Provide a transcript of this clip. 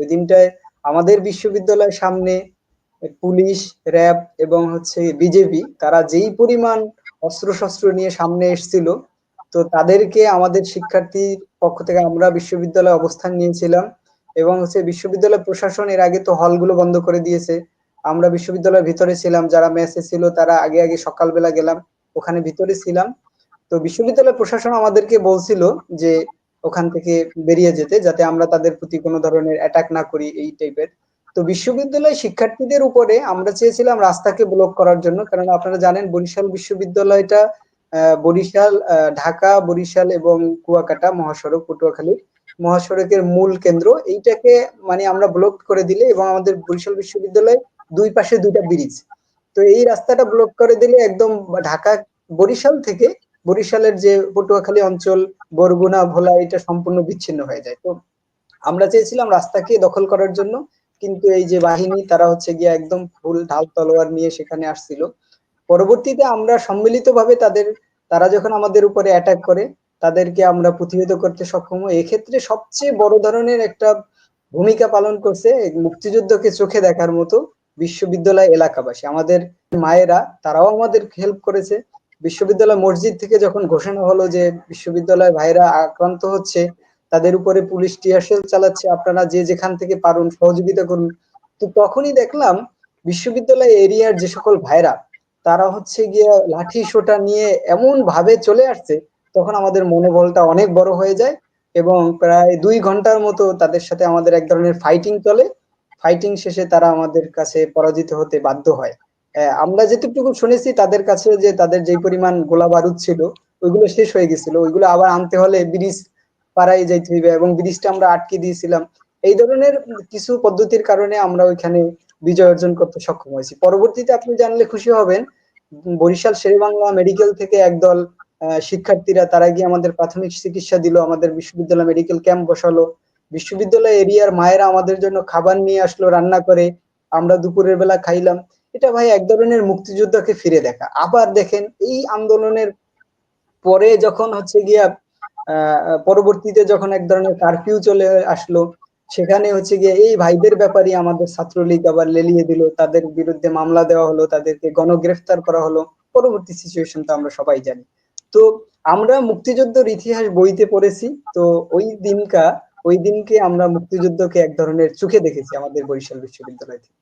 ওই দিনটায় আমাদের বিশ্ববিদ্যালয়ের সামনে পুলিশ, র্যাব এবং হচ্ছে বিজেপি, তারা যেই পরিমাণ অস্ত্রশস্ত্র নিয়ে সামনে এসেছিল, তো তাদেরকে আমাদের শিক্ষার্থীর পক্ষ থেকে আমরা বিশ্ববিদ্যালয়ে অবস্থান নিয়েছিলাম এবং হচ্ছে বিশ্ববিদ্যালয় প্রশাসন এর আগে তো হলগুলো বন্ধ করে দিয়েছে। আমরা বিশ্ববিদ্যালয়ের ভিতরে ছিলাম, যারা মেসে ছিল তারা আগে আগে সকালবেলা গেলাম, ওখানে ভিতরে ছিলাম। তো বিশ্ববিদ্যালয় প্রশাসন আমাদেরকে বলছিল যে ওখান থেকে বেরিয়ে যেতে, যাতে আমরা তাদের প্রতি কোনো ধরনের অ্যাটাক না করি এই টাইপের তো বিশ্ববিদ্যালয় শিক্ষার্থীদের উপরে আমরা চেয়েছিলাম রাস্তাকে ব্লক করার জন্য, কারণ আপনারা জানেন বরিশাল বিশ্ববিদ্যালয়টা বরিশাল ঢাকা, বরিশাল এবং কুয়াকাটা, মহাসড়ক, পটুয়াখালী মহাসড়কের মূল কেন্দ্র। এইটাকে মানে আমরা ব্লক করে দিলে এবং আমাদের বরিশাল বিশ্ববিদ্যালয় দুই পাশে দুইটা ব্রিজ তো এই রাস্তাটা ব্লক করে দিলে একদম ঢাকা, বরিশাল থেকে বরিশালের যে পটুয়াখালী অঞ্চল বরগুনা, ভোলা, এটা সম্পূর্ণ বিচ্ছিন্ন হয়ে যায়। তো আমরা চেয়েছিলাম রাস্তাকে দখল করার জন্য, কিন্তু এই যে বাহিনী, তারা হচ্ছে গিয়ে একদম ফুল ঢাল তলোয়ার নিয়ে সেখানে আসছিল। পরবর্তীতে আমরা সম্মিলিতভাবে তাদের, তারা যখন আমাদের উপরে অ্যাটাক করে, তাদেরকে আমরা প্রতিহত করতে সক্ষম হই। এক্ষেত্রে সবচেয়ে বড় ধরনের একটা ভূমিকা পালন করছে মুক্তিযুদ্ধকে চোখে দেখার মতো বিশ্ববিদ্যালয় এলাকাবাসী। আমাদের মায়েরা, তারাও আমাদের হেল্প করেছে। বিশ্ববিদ্যালয় মসজিদ থেকে যখন ঘোষণা হলো যে বিশ্ববিদ্যালয় ভাইরা আক্রান্ত হচ্ছে, তাদের উপরে পুলিশ টিয়ারশেল চালাচ্ছে, আপনারা যে যেখান থেকে পারুন সহযোগিতা করুন। তো তখনই দেখলাম বিশ্ববিদ্যালয় এরিয়ার যে সকল ভাইরা, তারা হচ্ছে গিয়ে লাঠি সোটা নিয়ে এমন ভাবে চলে আসছে, তখন আমাদের মনোবলটা অনেক বড় হয়ে যায় এবং প্রায় দুই ঘণ্টার মতো তাদের সাথে আমাদের এক ধরনের ফাইটিং চলে। ফাইটিং শেষে তারা আমাদের কাছে পরাজিত হতে বাধ্য হয়। আমরা যেটুকু শুনেছি তাদের কাছে যে তাদের যে পরিমাণ গোলা বারুদ ছিল, ওইগুলো শেষ হয়ে গেছিল। ওইগুলো আবার আনতে হলে ব্রিজ পাড়াই যাইতে হইবে এবং ব্রিজটা আমরা আটকে দিয়েছিলাম। এই ধরনের কিছু পদ্ধতির কারণে আমরা ওইখানে বিজয় অর্জন করতে সক্ষম হয়েছি। পরবর্তীতে আপনি জানলে খুশি হবেন, বরিশাল শেরেবাংলা মেডিকেল থেকে একদল শিক্ষার্থীরা তারা গিয়ে আমাদের প্রাথমিক চিকিৎসা দিল, আমাদের বিশ্ববিদ্যালয় মেডিকেল ক্যাম্প বসালো। বিশ্ববিদ্যালয় এরিয়ার মায়েরা আমাদের জন্য খাবার নিয়ে আসলো, রান্না করে। আমরা দুপুরের বেলা খাইলাম। এটা ভাই এক ধরনের মুক্তিযোদ্ধাকে ফিরে দেখা। আবার দেখেন, এই আন্দোলনের পরে যখন হচ্ছে গিয়া পরবর্তীতে যখন এক ধরনের কারফিউ চলে আসলো, সেখানে হচ্ছে গিয়ে এই ভাইদের ব্যাপারে আমাদের ছাত্রলীগ আবার লেলিয়ে দিল। তাদের বিরুদ্ধে মামলা দেওয়া হলো, তাদেরকে গণগ্রেফতার করা হলো। পরবর্তী সিচুয়েশন তো আমরা সবাই জানি। তো আমরা মুক্তিযুদ্ধের ইতিহাস বইতে পড়েছি। তো ওই দিনকা, ওই দিনকে আমরা মুক্তিযুদ্ধকে এক ধরনের চোখে দেখেছি আমাদের বরিশাল বিশ্ববিদ্যালয় থেকে।